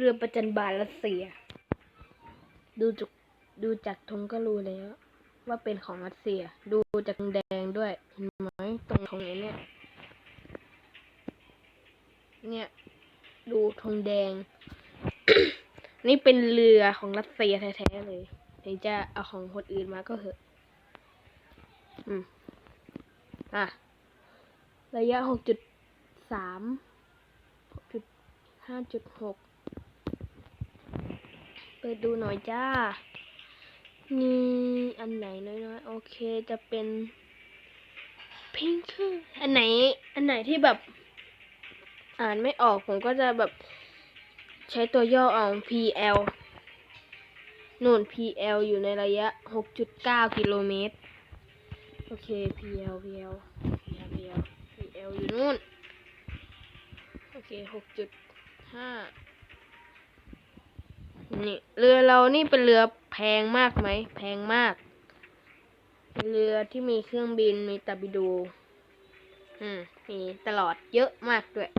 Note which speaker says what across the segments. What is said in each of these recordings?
Speaker 1: เรือประจันบานรัสเซีย ดูจากดูจากธงก็รู้แล้ว ว่าเป็นของรัสเซีย ดูจากแดงด้วยเห็นไหมตรงธงเนี่ย เนี่ย ดูธงแดง นี่เป็นเรือของรัสเซียแท้ๆเลยถึงจะเอาของคนอื่นมาก็เถอะ อืม อะ ระยะหกจุดสามหกจุดห้าจุดหกิดดูหน่อยจ้า นี่อันไหนน้อยๆ โอเคจะเป็นพิงคืออันไหน อันไหนที่แบบ อ่านไม่ออกผมก็จะแบบ ใช้ตัวย่อเอา PL นู่น PL อยู่ในระยะ 6.9 กิโลเมตร โอเค PL PL PL PL PL อยู่นู่น โอเค 6.5 นี่เรือเรานี่เป็นเรือแพงมากไหม แพงมาก เป็นเรือที่มีเครื่องบินมีตาบิโดอืม มีตลอดเยอะมากด้วย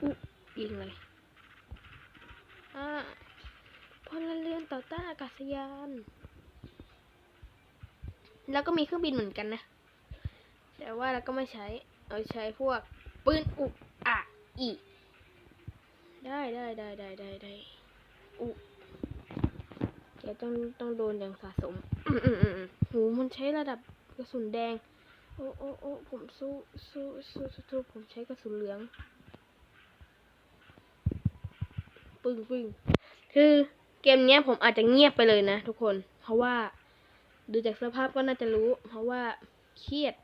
Speaker 1: อุ๊ยยิงเลยอ่าพลเรือนต่อต้านอากาศยาน แล้วก็มีเครื่องบินเหมือนกันนะ แต่ว่าเราก็ไม่ใช้ เอาใช้พวกปืนอุกอะอี ได้ได้ได้ได้ได้ได้อุแกต้องต้องโดนอย่างสะสมอืมอืมอืมอืมโหมันใช้ระดับกระสุนแดง โอ้โอ้โอ้ผมสู้สู้สู้สู้ผมใช้กระสุนเหลือง ปึ้งปึ้งคือเกมเนี้ยผมอาจจะเงียบไปเลยนะทุกคน เพราะว่าดูจากสภาพก็น่าจะรู้ เพราะว่าเครียด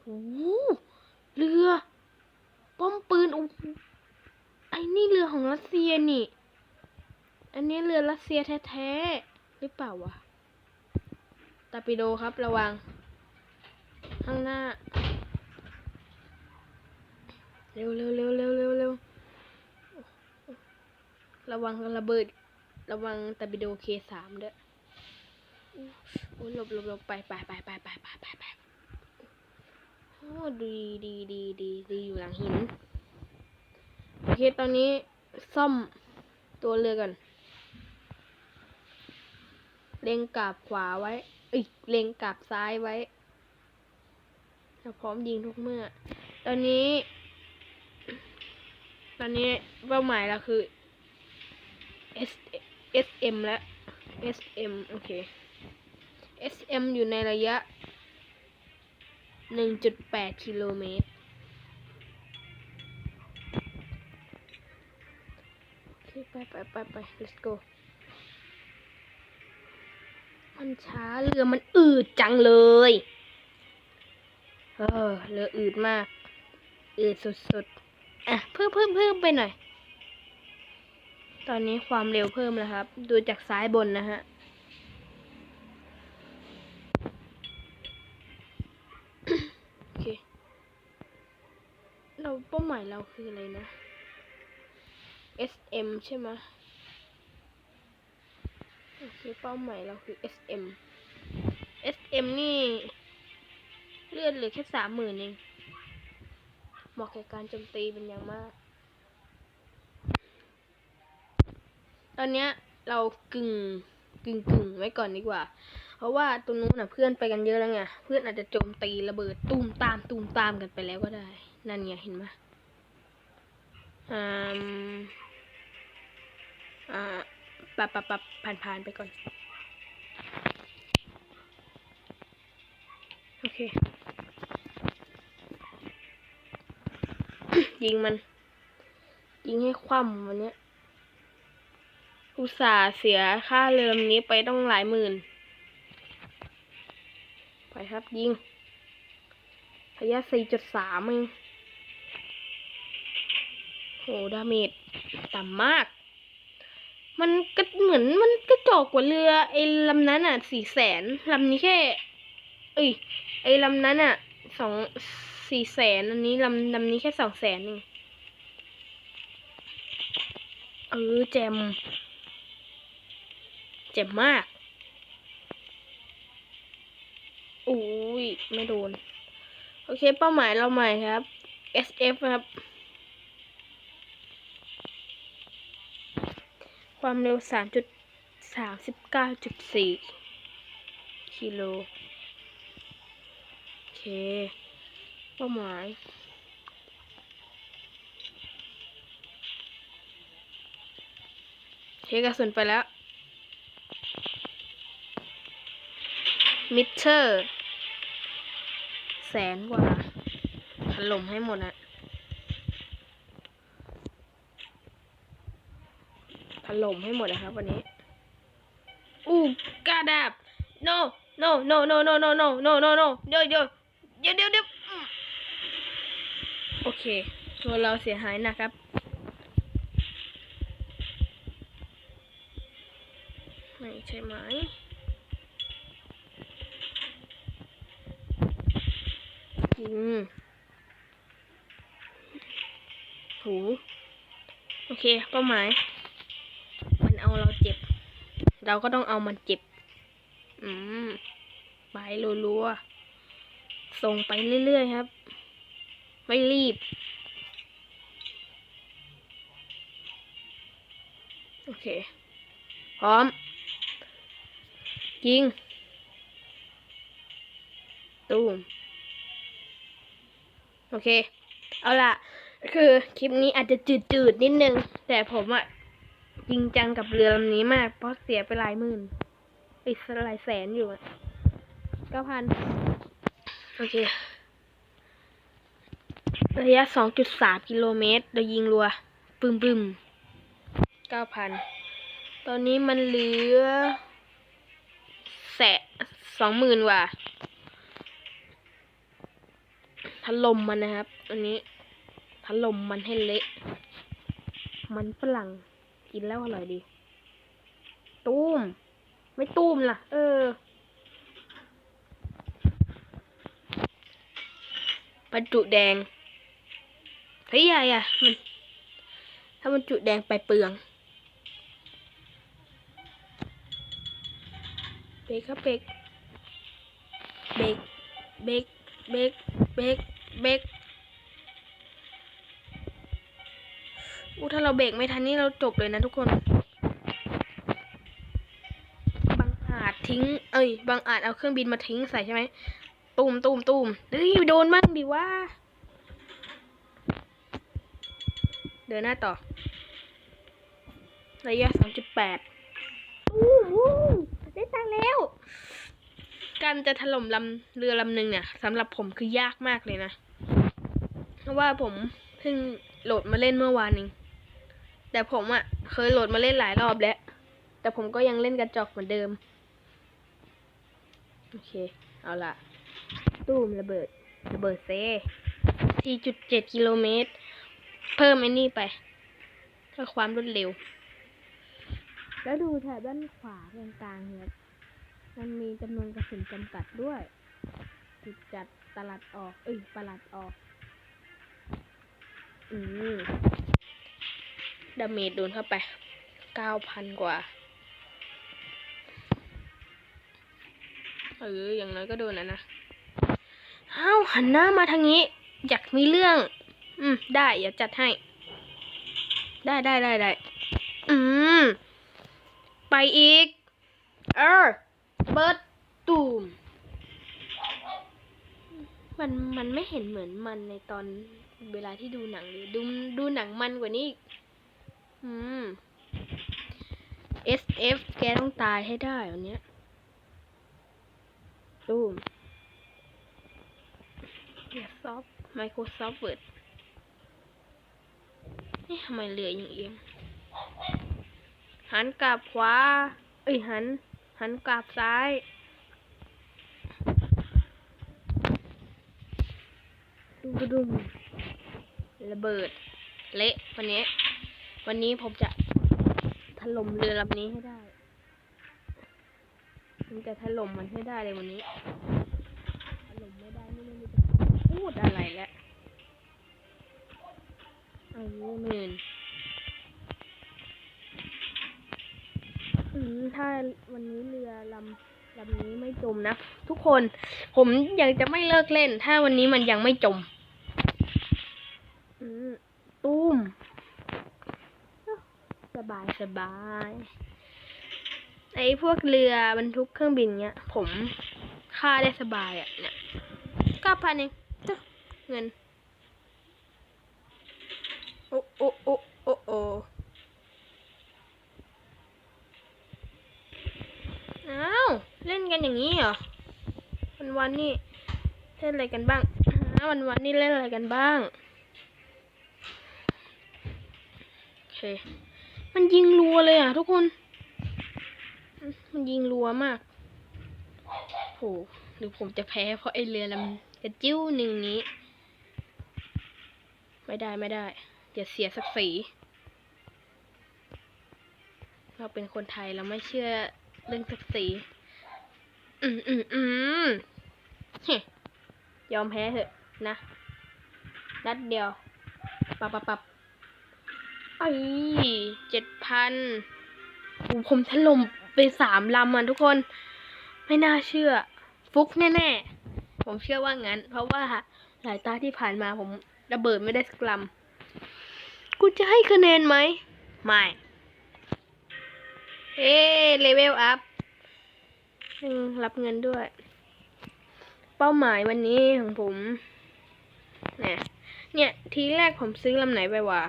Speaker 1: โอ้โหเรือ ป้อมปืนโอ้ อ้นี่เรือของรัสเซียนี่ อันนี้เรือรัสเซียแท้ๆหรือเปล่าวะตาปิโดครับระวัง ข้างหน้า เร็วเร็วเร็วเร็วเร็วเร็วระวังระเบิด ระวังตาบิโดเคสามเด้วยโอ้ยหลบหลบหลบไปไปไปไปไปไปไปไปโอ้ดีดีดีดีดีอยู่หลังหิน โอเคตอนนี้ซ่อมตัวเรือกัน เล็งกาบขวาไว้อ้ยเล็งกาบซ้ายไว้เราพร้อมยิงทุกเมื่อ ตอนนี้ ตอนนี้เป้าหมายเราคือ S S M และ S M โอเค S M อยู่ในระยะ 1.8 กิโลเมตร ไปไปไปไป let's go มันช้าเรือมันอืดจังเลย เออเรืออืดมาก อืดสุดๆ อะ เพิ่มเพิ่มเพิ่มไปหน่อย ตอนนี้ความเร็วเพิ่มแล้วครับ ดูจากซ้ายบนนะฮะโอเค เราเป้าหมายเราคืออะไรนะ SM ใช่ไหมโอเคเป้าหมายเราคือ SM SM นี่เลือดเหลือแค่สามหมื่นเองเหมาะแก่การโจมตีเป็นอย่างมาก ตอนเนี้ยเรากึ่งกึ่งกึ่งไว้ก่อนดีกว่า เพราะว่าตรงนู้นน่ะเพื่อนไปกันเยอะแล้วไง เพื่อนอาจจะโจมตีระเบิดตูมตามตูมตามกันไปแล้วก็ได้ นั่นไงเห็นไหมอ่า อ่าปะปะปะผ่านผ่านๆไปก่อน โอเค ยิงมัน ยิงให้คว่ำวันนี้อุตส่าห์เสียค่าเรือลำนี้ไปต้องหลายหมื่น ไปครับยิงระยะ 4.3เองโห ดาเมจต่ำมาก มันก็เหมือนมันกระจอกกว่าเรือไอ้ลำนั้นอะสี่แสนลำนี้แค่ เอ้ยไอ้ลำนั้นอะสองสี่แสนอันนี้ลำลำนี้แค่สองแสนเองเออแจมเจ็บมากอุ้ยไม่โดน โอเค เป้าหมายเราใหม่ครับ SF ครับ ความเร็วสามจุดสามสิบเก้าจุดสี่กิโล โอเค เป้าหมายเทกระสุนไปแล้ว มิเตอร์ แสนกว่าถล่มให้หมดอะ ล่มให้หมดนะครับวันนี้ อู้กาดับ no no no no no no no no no no เดี๋ยวเดี๋ยวเดี๋ยวเดี๋ยวเดี๋ยวอืมโอเคตัวเราเสียหายหนะครับ ไม่ใช่ไหมอืมหูโอเคเป้าหมาย เราก็ต้องเอามันเจ็บ อืมไปรัวๆ ส่งไปเรื่อยๆครับ ไม่รีบ โอเค พร้อม ยิง ตูม โอเค เอาล่ะ คือคลิปนี้อาจจะจืดๆ นิดนึง แต่ผมอะ จริงจังกับเรือลำนี้มาก เพราะเสียไปหลายหมื่นไปหลายแสนอยู่อะเก้าพันโอเค ระยะสองจุดสามกิโลเมตร โดยยิงรัว ปึ้มปึ้มเก้าพันตอนนี้มันเหลือ แสสองหมื่นว่ะถล่มมันนะครับ อันนี้ถล่มมันให้เละ มันฝรั่ง กินแล้วอร่อยดี ตูมไม่ตูมล่ะ เออ บรรจุแดง เฮ้ยใหญ่อะมัน ถ้ามันจุแดงไปเปลืองเบรกครับเบรกเบรกเบรกเบรกเบรกเบรก อู้ถ้าเราเบรกไม่ทันนี่เราจบเลยนะทุกคน บางอาจทิ้ง เอ้ย บางอาจเอาเครื่องบินมาทิ้งใส่ใช่ไหมตูมตูมตูมเฮ้ยโดนมั่งดิว่า เดินหน้าต่อ ระยะสองจุดแปดอู้หูได้ตังค์แล้ว การจะถล่มลำเรือลำหนึ่งเนี่ยสำหรับผมคือยากมากเลยนะ เพราะว่าผมเพิ่งโหลดมาเล่นเมื่อวานเอง แต่ผมอะ่ะ เคยโหลดมาเล่นหลายรอบแล้ว แต่ผมก็ยังเล่นกระจอกเหมือนเดิม โอเค เอาล่ะตู้มระเบิด ระเบิดเซ4.7 กิโลเมตร เพิ่มไอ้นี่ไปเพื่อความรวดเร็ว แล้วดูแถบด้านขวากลางๆเนี่ยมันมีจำนวนกระสุนจำกัดด้วยจุดจัดตลัดออก เอ้ยประหลัดออก อืม ดาเมจโดนเข้าไปเก้าพันกว่า เออ อย่างน้อยก็โดนนะนะอ้าวหันหน้ามาทางนี้ อยากมีเรื่อง อืม ได้ อย่าจัดให้ ได้ได้ได้ได้ อืม ไปอีก เออ เบิร์ดตูม มัน มันไม่เห็นเหมือนมันในตอนเวลาที่ดูหนังเลยดู ดูหนังมันกว่านี้อีก อืม SF แกต้องตายให้ได้วันเนี้ยตูม Microsoft Microsoft Word นี่ทำไมเรืออย่างเอียงหันกลับขวา เอ้ยหัน หันกลับซ้าย ดุมดุมระเบิด เละวันนี้ วันนี้ผมจะถล่มเรือลำนี้ให้ได้ผมจะถล่มมันให้ได้เลยวันนี้ถล่มไม่ได้นี่ไม่รู้จะพูดอะไรแล้วอายุหมื่นถ้าวันนี้เรือลำลำนี้ไม่จมนะ ทุกคนผมยังจะไม่เลิกเล่น ถ้าวันนี้มันยังไม่จม อืมตุ้ม อ้าวจะบายสบายไอ้พวกเรือบรรทุกเครื่องบินเนี้ย ผมค่าได้สบายอะ่ะเนี่ยเก้าพันเองจ้ะเงิน โอ้โอ้โอ้โอ้โอ้อ้าว เล่นกันอย่างนี้เหรอ วันวันนี่เล่นอะไรกันบ้างวันวันนี่เล่นอะไรกันบ้างโอเค มันยิงรัวเลยอะ ทุกคน มันยิงรัวมากโหหรือผมจะแพ้เพราะไอเรือลำกระจิ้วหนึ่งนี้ ไม่ได้ไม่ได้อย่าเสียศักดิ์ศรีเราเป็นคนไทยเราไม่เชื่อเรื่องศักดิ์ศรีอืมอืมอืมเฮ้ยยอมแพ้เถอะนะ นัดเดียวปับปับปับ ไอ้เจ็ดพันผมถล่มไปสามลำอะทุกคน ไม่น่าเชื่อ ฟุกแน่ๆ ผมเชื่อว่างั้น เพราะว่าหลายตาที่ผ่านมาผมระเบิดไม่ได้สักลำกูจะให้คะแนนไหม ไม่ เอ๊เลเวลอัพรับเงินด้วย เป้าหมายวันนี้ของผม เนี่ย เนี่ย ทีแรกผมซื้อลำไหนไปวะ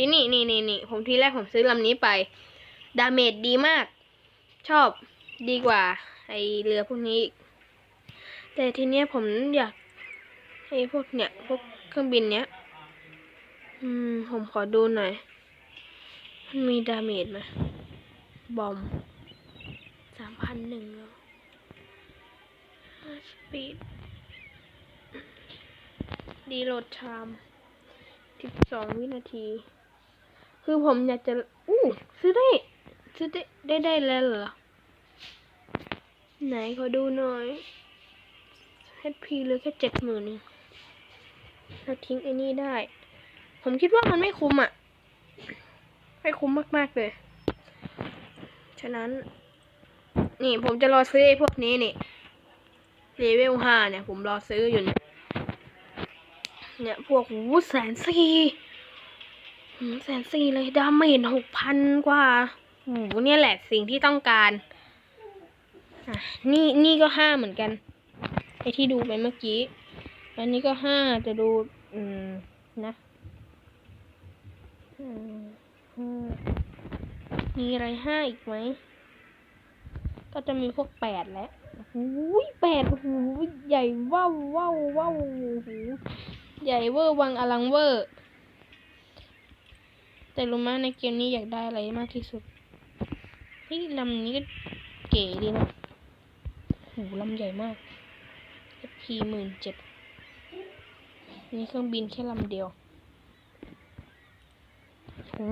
Speaker 1: ที่นี่นี่นี่นี่ผมทีแรกผมซื้อลำนี้ไป ดาเมจดีมาก ชอบดีกว่า ไอเรือพวกนี้ แต่ทีเนี้ยผมอยากให้พวกเนี่ยพวกเครื่องบินเนี้ย อืม ผมขอดูหน่อย มันมีดาเมจไหมบอมสามพันหนึ่งแล้วสปีดดีโหลดไทม์สิบสองวินาที คือผมอยากจะ อู้ซื้อได้ ซื้อได้ได้ได้แล้วเหรอ ไหนขอดูหน่อย HP เหลือแค่เจ็ดหมื่นเองเราทิ้งไอ้นี่ได้ ผมคิดว่ามันไม่คุ้มอะ ไม่คุ้มมากๆเลย ฉะนั้น นี่ผมจะรอซื้อไอ้พวกนี้นี่เลเวลห้าเนี่ย ผมรอซื้ออยู่เนี่ย เนี่ย พวกหูแสนสี่ แสนสี่เลยดาเมจหกพันกว่าหูเนี่ยแหละสิ่งที่ต้องการนี่นี่ก็ห้าเหมือนกันไอที่ดูไปเมื่อกี้ อันนี้ก็ห้าจะดู อืม นะอืมมีอะไรห้าอีกไหม ก็จะมีพวกแปดแล้วหูยแปดหูยใหญ่ว้าวว้าวว้าวหูใหญ่เวอร์วังอลังเวอร์ แต่รู้ไหมในเกมนี้อยากได้อะไรมากที่สุดเฮ้ยลำนี้ก็เก๋ดีนะหูลำใหญ่มาก FP หมื่นเจ็ดนี่เครื่องบินแค่ลำเดียวหู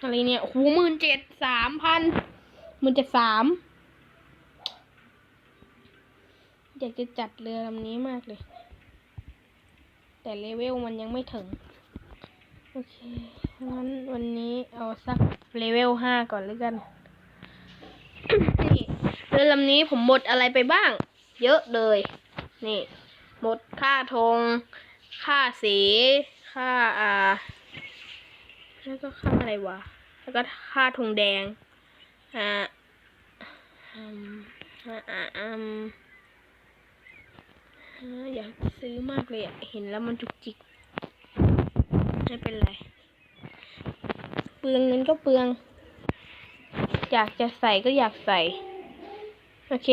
Speaker 1: อะไรเนี่ยหูหมื่นเจ็ดสามพันหมื่นเจ็ดสามอยากจะจัดเรือลำนี้มากเลย แต่เลเวลมันยังไม่ถึง โอเค งั้นวันนี้เอาสักเลเวลห้าก่อนแล้วกัน นี่เรือลำนี้ผมหมดอะไรไปบ้าง เยอะเลย นี่ หมดค่าธง ค่าสี ค่าอ่า แล้วก็ค่าอะไรวะ แล้วก็ค่าธงแดง อ่าอืมอ่าอ่าอืมอ่า อยากซื้อมากเลยอะเห็นแล้วมันจุกจิก ไม่เป็นไร เปลืองเงินก็เปลือง อยากจะใส่ก็อยากใส่ โอเค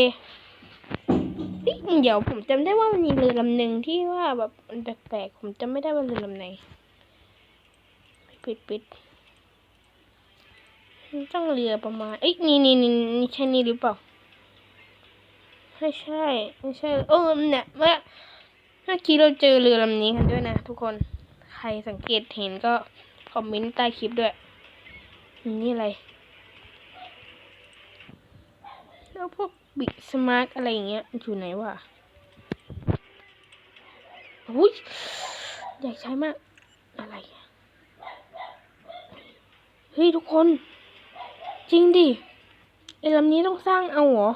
Speaker 1: เฮ้ยเดี๋ยวผมจำได้ว่ามันมีเรือลำหนึ่งที่ว่าแบบมันแปลกๆผมจำไม่ได้ว่าเรือลำไหน ปิดปิดต้องเรือประมาณ เอ้ยนี่นี่นี่นี่ใช่นี่หรือเปล่า ไม่ใช่ ไม่ใช่เออเนี่ยเมื่อเมื่อกี้เราเจอเรือลำนี้กันด้วยนะ ทุกคนใครสังเกตเห็นก็คอมเมนต์ใต้คลิปด้วย นี่อะไร แล้วพวกบิกสมาร์ทอะไรอย่างเงี้ยอยู่ไหนวะอุ้ยอยากใช้มาก อะไร เฮ้ย ทุกคน จริงดิไอ้ลำนี้ต้องสร้างเอาเหรอ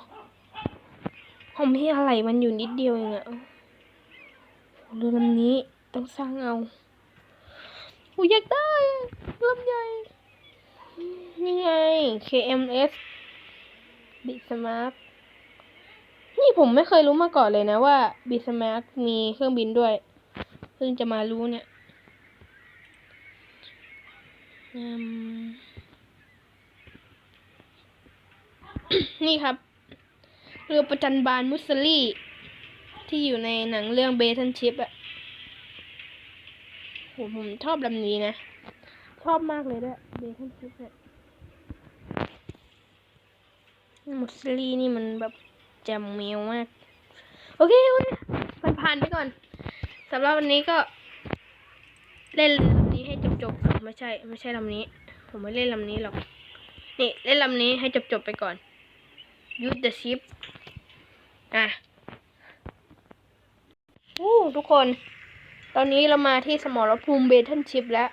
Speaker 1: ผมพี่อะไรมันอยู่นิดเดียวเองอะเรือลำนี้ต้องสร้างเอาหูอยากได้ลำใหญ่ นี่ไง KMS บิสมาร์นี่ผมไม่เคยรู้มาก่อนเลยนะว่าบิสมาร์มีเครื่องบินด้วย เพิ่งจะมารู้เนี่ยนี่ครับ เรือประจันบานมุสลี่ ที่อยู่ในหนังเรื่องเบทันชิปอะโหผมชอบลำนี้นะ ชอบมากเลยด้วยเบทันชิปเนี่ยมุสลี่นี่มันแบบแจมเมวมากโอเคโอเคมันผ่านไปก่อนสำหรับวันนี้ก็เล่นลำนี้ให้จบๆไม่ใช่ ไม่ใช่ลำนี้ ผมไม่เล่นลำนี้หรอก นี่ เล่นลำนี้ให้จบๆไปก่อน use the ship อะอู้ทุกคน ตอนนี้เรามาที่สมรภูมิเบทันชิปแล้ว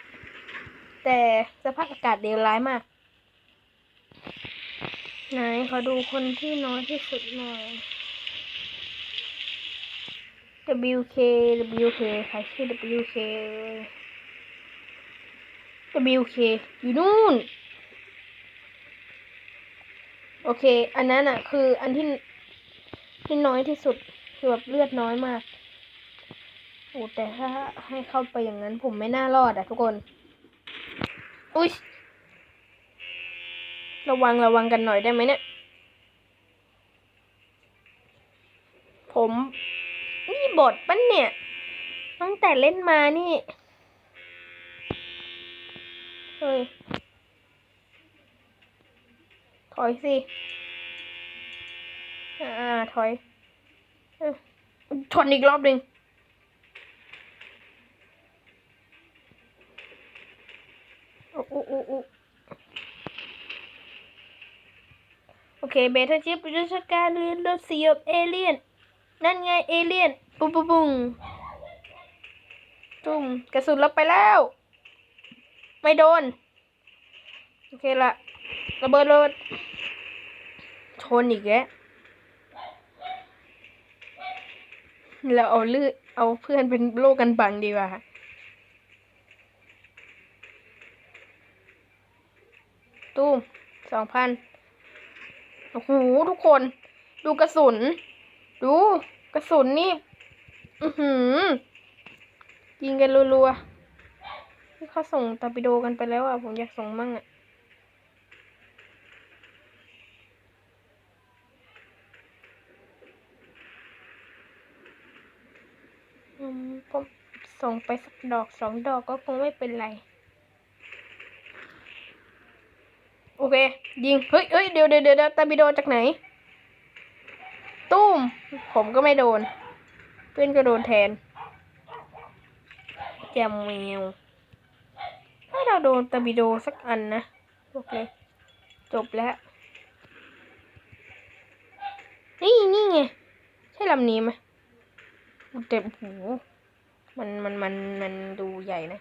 Speaker 1: แต่สภาพอากาศเลวร้ายมาก ไหนขอดูคนที่น้อยที่สุดหน่อย WK WK ใครชื่อ WK WK อยู่นู่น โอเค อันนั้นอะ คืออันที่ ที่น้อยที่สุดคือแบบเลือดน้อยมากโอ้แต่ถ้าให้เข้าไปอย่างนั้นผมไม่น่ารอดอะทุกคน อุ้ยระวังระวังกันหน่อยได้ไหมเนี่ย ผมนี่บทปั้นเนี่ย ตั้งแต่เล่นมานี่ เฮ้ย ถอยสิ อ่าถอยชนอีกรอบหนึ่งโอ้โอ้โอ้โอ้โอเคเบต้าชิปราชการเรือนรถสีบเอเลียน นั่นไงเอเลียน ปุ้งปุ้งปุ้งตุ้มกระสุนเราไปแล้ว ไม่โดน โอเคละระเบิดรถชนอีกแล้ว เราเอาเลือดเอาเพื่อนเป็นโลกกันบังดีกว่าตู้มสองพันโอ้โหทุกคน ดูกระสุน ดูกระสุนนี่ อือหือ ยิงกันรัวๆที่เขาส่งตอร์ปิโดกันไปแล้วอะ ผมอยากส่งมั่งอะ ผมส่งไปสักดอกสองดอกก็คงไม่เป็นไร โอเค ยิง เฮ้ยเฮ้ยเดี๋ยวเดี๋ยวเดี๋ยวตาบิโดจากไหน ตุ้ม ผมก็ไม่โดน เพื่อนก็โดนแทนแจมแมวให้เราโดนตาบิโดสักอันนะบอกเลยจบแล้ว นี่นี่ไง ใช่ลำนี้ไหม แต่โอ้โหมันมันมันมันดูใหญ่นะ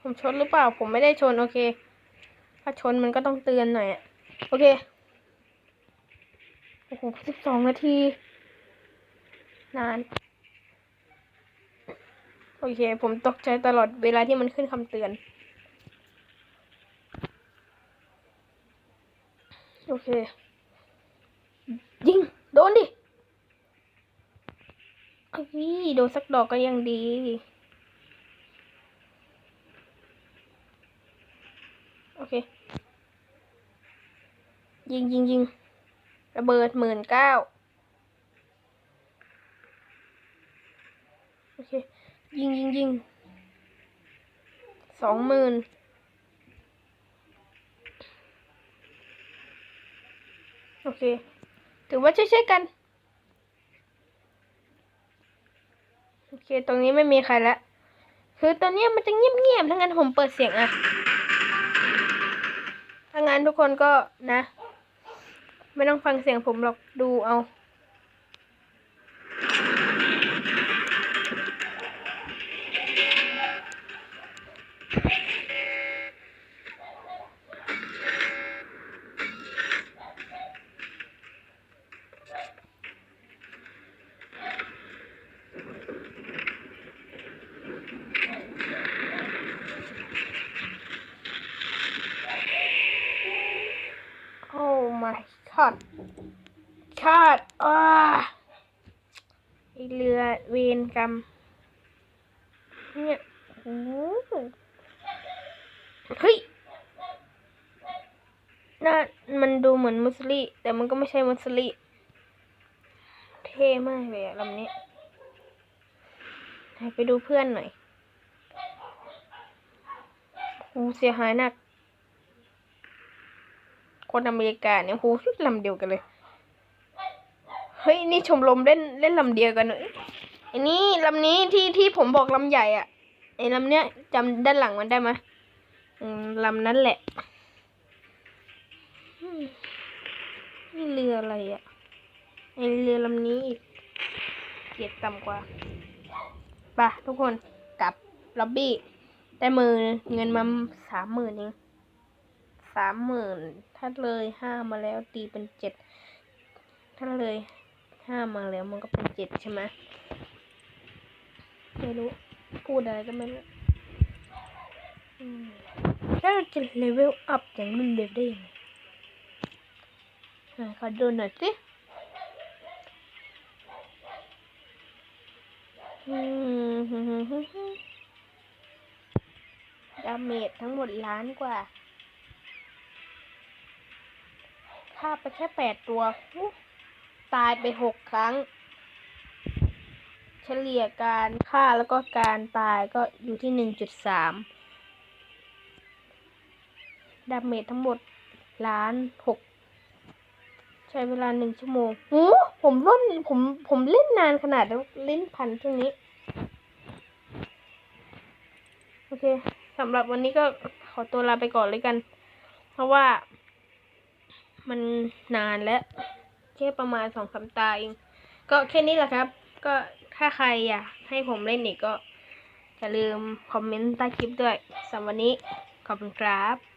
Speaker 1: ผมชนหรือเปล่า ผมไม่ได้ชน โอเค ถ้าชนมันก็ต้องเตือนหน่อยอะโอเค โอ้โหสิบสองนาที นาน โอเค ผมตกใจตลอดเวลาที่มันขึ้นคำเตือน โอเค ยิง โดนดิ เอ้ยโดนสักดอกก็ยังดี โอเค ยิงยิงยิงระเบิดหมื่นเก้าโอเค ยิงยิงยิงสองหมื่นโอเค ถือว่าช่วยๆกัน โอ เคตรงนี้ไม่มีใครละ คือตอนนี้มันจะเงียบๆถ้างั้นผมเปิดเสียงอะถ้างั้นทุกคนก็นะ ไม่ต้องฟังเสียงผมหรอกดูเอา กรรม เนี่ยโอ้โหเฮ้ยน่ามันดูเหมือนมุสลิแต่มันก็ไม่ใช่มุสลิเท่มากเลยอะลำนี้ไหนไปดูเพื่อนหน่อยโอ้เสียหายหนัก คนอเมริกาเนี่ยโหลำเดียวกันเลย เฮ้ย นี่ชมรมเล่นเล่นลำเดียวกันเลย อ้นี่ลำนี้ที่ที่ผมบอกลำใหญ่อะไอ้ลำเนี้ยจำด้านหลังมันได้ไหมอืมลำนั้นแหละนี่เรืออะไรอะไอเรือลำนี้อีกเกียรติต่ำกว่าไปะทุกคนกลับล็อบบี้ได้มือเงินมาสามหมื่นเองสามหมื่นถ้าเลยห้ามาแล้วตีเป็นเจ็ดถ้าเลยห้ามาแล้วมันก็เป็นเจ็ดใช่ไหม ไม่รู้ พูดอะไรก็ไม่รู้แล้วเราจะเลเวลอัพอย่างรวดเร็วได้ยังไงไหนขอดูหน่อยสิอืมดาเมจทั้งหมดล้านกว่าฆ่าไปแค่แปดตัว ตายไปหกครั้ง เฉลี่ยการฆ่าแล้วก็การตายก็อยู่ที่หนึ่งจุดสามดาเมจทั้งหมดล้านหกใช้เวลาหนึ่งชั่วโมงโอ้ผมเล่นผมผมเล่นนานขนาดแล้วเล่นพันช่วงนี้ โอเคสำหรับวันนี้ก็ขอตัวลาไปก่อนเลยกัน เพราะว่า มันนานแล้วแค่ประมาณสองสามตาเอง ก็แค่นี้แหละครับ ก็ ถ้าใครอยากให้ผมเล่นอีกก็อย่าลืมคอมเมนต์ใต้คลิปด้วยสำหรับวันนี้ขอบคุณครับ